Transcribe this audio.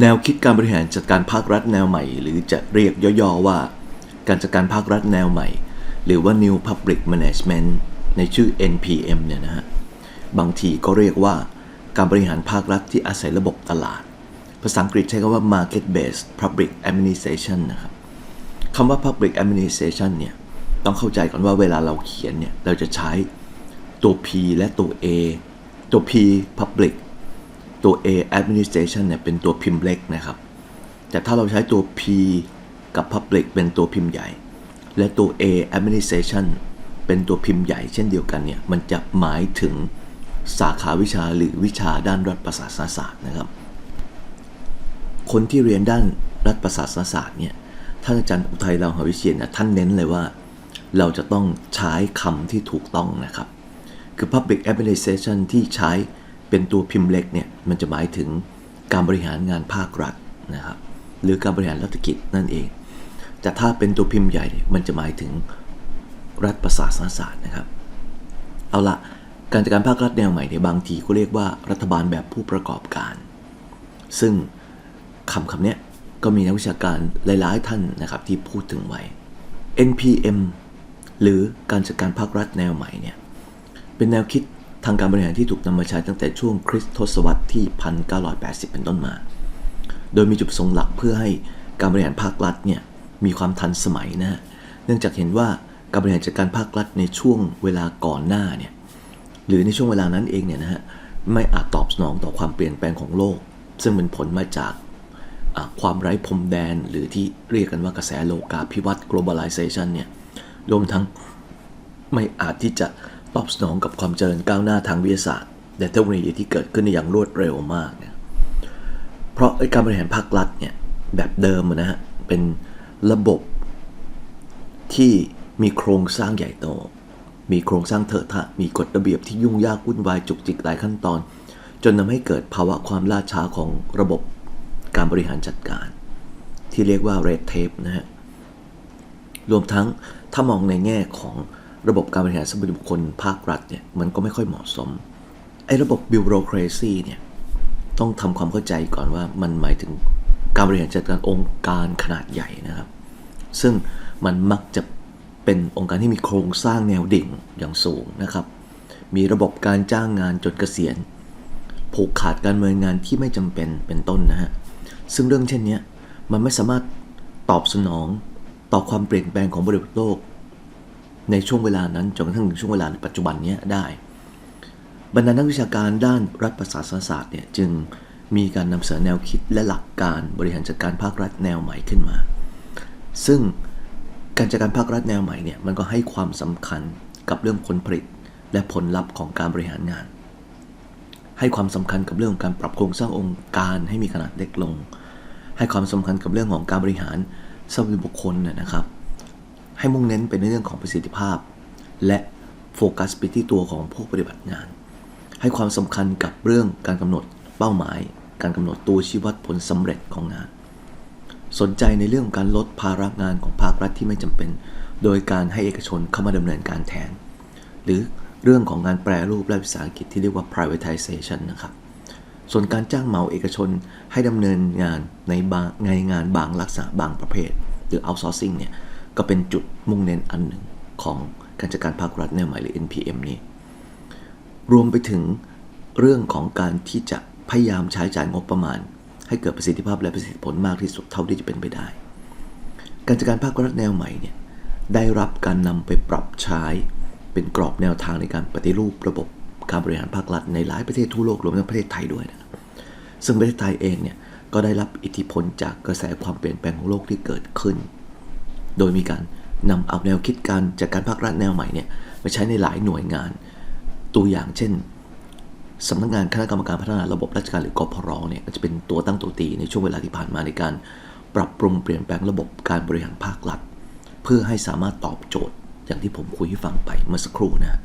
แนวคิดการบริหารจัดการภาครัฐแนวใหม่ หรือจะเรียกย่อๆว่า การจัดการภาครัฐแนวใหม่ หรือว่า New Public Management ในชื่อ NPM เนี่ยนะฮะบางทีก็เรียกว่าการบริหารภาครัฐที่อาศัยระบบตลาด ภาษาอังกฤษใช้คำว่า Market Based Public Administration นะครับคำว่า Public Administration เนี่ยต้องเข้าใจก่อนว่าเวลาเราเขียนเนี่ยเราจะใช้ตัว P และตัว A ตัว P Public ตัว A Administration เนี่ยเป็นตัวพิมพ์เล็กนะครับ แต่ถ้าเราใช้ตัว P กับ Public เป็นตัวพิมพ์ใหญ่ และตัว A Administration เป็นตัวพิมพ์ใหญ่เช่นเดียวกันเนี่ย มันจะหมายถึงสาขาวิชาหรือวิชาด้านรัฐประศาสนศาสตร์นะครับ คนที่เรียนด้านรัฐประศาสนศาสตร์เนี่ย ท่านอาจารย์อุทัยเราหาวิเชียนนะท่านเน้นเลยว่าเราจะต้องใช้คำที่ถูกต้องนะครับ คือ public administration ที่ใช้ เป็นตัวพิมพ์เล็กเนี่ยมันจะหมายถึงการบริหารงานภาครัฐนะครับหรือการบริหารรัฐกิจนั่นเอง แต่ถ้าเป็นตัวพิมพ์ใหญ่เนี่ยมันจะหมายถึงรัฐประศาสนศาสตร์นะครับ เอาละการจัดการภาครัฐแนวใหม่เนี่ยบางทีก็เรียกว่ารัฐบาลแบบผู้ประกอบการ ซึ่งคำคำนี้ก็มีนักวิชาการหลายๆท่านนะครับที่พูดถึงไว้ NPM หรือการจัดการภาครัฐแนวใหม่เนี่ยเป็นแนวคิด ทางการบริหารที่ถูกนำมาใช้ตั้งแต่ช่วงคริสตศตวรรษที่ 1980 เป็นต้นมา โดยมีจุดประสงค์หลักเพื่อให้การบริหารภาครัฐเนี่ยมีความทันสมัยนะเนื่องจากเห็นว่าการบริหารจัดการภาครัฐในช่วงเวลาก่อนหน้าเนี่ยหรือในช่วงเวลานั้นเองเนี่ยนะฮะไม่อาจตอบสนองต่อความเปลี่ยนแปลงของโลก ซึ่งเป็นผลมาจากความไร้พรมแดนหรือที่เรียกกันว่ากระแสโลกาภิวัตน์ globalization เนี่ยรวมทั้งไม่อาจที่จะ ตอบสนองกับความเจริญก้าวหน้าทางวิทยาศาสตร์ และเทคโนโลยีที่เกิดขึ้นในอย่างรวดเร็วมากเนี่ยเพราะการบริหารภาครัฐเนี่ยแบบเดิมนะฮะเป็นระบบที่มีโครงสร้างใหญ่โต มีโครงสร้างเถอะทะ มีกฎระเบียบที่ยุ่งยากวุ่นวายจุกจิกหลายขั้นตอน จนทำให้เกิดภาวะความล่าช้าของระบบการบริหารจัดการ ที่เรียกว่า red tape นะฮะ รวมทั้งถ้ามองในแง่ของ ระบบการบริหารทรัพยบุคคลภาครัฐเนี่ยมันก็ไม่ค่อยเหมาะสม ไอ้ระบบบิวโรครซีเนี่ยต้องทำความเข้าใจก่อนว่ามันหมายถึงการบริหารจัดการองค์การขนาดใหญ่นะครับ ซึ่งมันมักจะเป็นองค์การที่มีโครงสร้างแนวดิ่งอย่างสูงนะครับ มีระบบการจ้างงานจนเกษียณ ผูกขาดการเนินงานที่ไม่จำเป็นเป็นต้นนะฮะ ซึ่งเรื่องเช่นนี้มันไม่สามารถตอบสนองต่อความเปลี่ยนแปลงของบริบทโลก ในช่วงเวลานั้นจนกระทั่งถึงช่วงเวลาปัจจุบันนี้ได้ บรรดานักวิชาการด้านรัฐประศาสนศาสตร์เนี่ยจึงมีการนำเสนอแนวคิดและหลักการบริหารจัดการภาครัฐแนวใหม่ขึ้นมา ซึ่งการจัดการภาครัฐแนวใหม่เนี่ยมันก็ให้ความสำคัญกับเรื่องผลผลิตและผลลัพธ์ของการบริหารงาน ให้ความสำคัญกับเรื่องของการปรับโครงสร้างองค์การให้มีขนาดเล็กลง ให้ความสำคัญกับเรื่องของการบริหารทรัพยบุคคลนะครับ ให้มุ่งเน้นไปในเรื่องของประสิทธิภาพ และโฟกัสไปที่ตัวของผู้ปฏิบัติงาน ให้ความสำคัญกับเรื่องการกำหนดเป้าหมาย การกำหนดตัวชี้วัดผลสำเร็จของงาน สนใจในเรื่องของการลดภาระงานของภาครัฐที่ไม่จำเป็น โดยการให้เอกชนเข้ามาดำเนินการแทน หรือเรื่องของการแปรรูปและวิสาหกิจที่เรียกว่า privatization นะครับส่วนการจ้างเหมาเอกชนให้ดำเนินงานในบางในงานบางลักษณะบางประเภท หรือ outsourcing เนี่ย ก็เป็นจุดมุ่งเน้นอันหนึ่งของการจัดการภาครัฐแนวใหม่หรือ NPM นี้ รวมไปถึงเรื่องของการที่จะพยายามใช้จ่ายงบประมาณ ให้เกิดประสิทธิภาพและประสิทธิผลมากที่สุดเท่าที่จะเป็นไปได้ การจัดการภาครัฐแนวใหม่เนี่ยได้รับการนำไปปรับใช้เป็นกรอบแนวทางในการปฏิรูประบบการบริหารภาครัฐในหลายประเทศทั่วโลกรวมทั้งประเทศไทยด้วยนะซึ่งประเทศไทยเองเนี่ยก็ได้รับอิทธิพลจากกระแสความเปลี่ยนแปลงของโลกที่เกิดขึ้น โดยมีการนำเอาแนวคิดการจากการภาครัฐแนวใหม่เนี่ยมาใช้ในหลายหน่วยงาน ตัวอย่างเช่นสำนักงานคณะกรรมการพัฒนาระบบราชการหรือกพรเนี่ยจะเป็นตัวตั้งตัวตีในช่วงเวลาที่ผ่านมาในการปรับปรุงเปลี่ยนแปลงระบบการบริหารภาครัฐ เพื่อให้สามารถตอบโจทย์ อย่างที่ผมคุยให้ฟังไปเมื่อสักครู่นะ